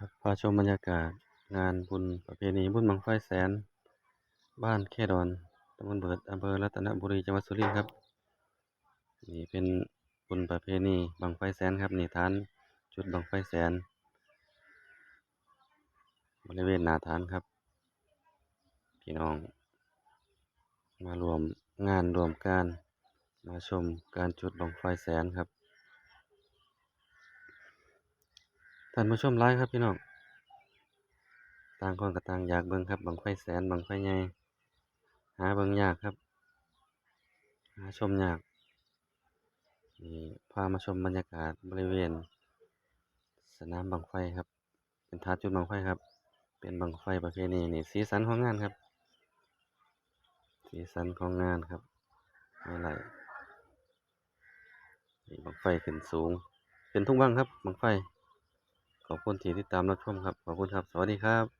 ครับพาชมบรรยากาศงานบุญประเพณีบุญบังไฟแสน บ้านแค่ดอนตำบลเบิดอำเภอรัตนบุรีจังหวัดสุรินทร์ครับ นี่เป็นบุญประเพณีบังไฟแสนครับนี่ฐานจุดบังไฟแสน บริเวณหน้าฐานครับพี่น้อง มารวมงานรวมการมาชมการจุดบังไฟแสนครับ ท่านผู้ชมหลายครับพี่น้องต่างคนก็ต่างอยากเบิ่งครับบั้งไฟแสนบั้งไฟใหญ่หาเบิ่งยากครับ หาชมยากนี่พามาชมบรรยากาศบริเวณ สนามบั้งไฟครับ เป็นฐาจุดบั้งไฟครับ เป็นบั้งไฟประเพณีนี่สีสันของงานครับ สีสันของงานครับไม่ไหลนี่บั้งไฟขึ้นสูงเป็นทุกวังครับบั้งไฟ ขอบคุณที่ติดตามรับชมครับ ขอบคุณครับ สวัสดีครับ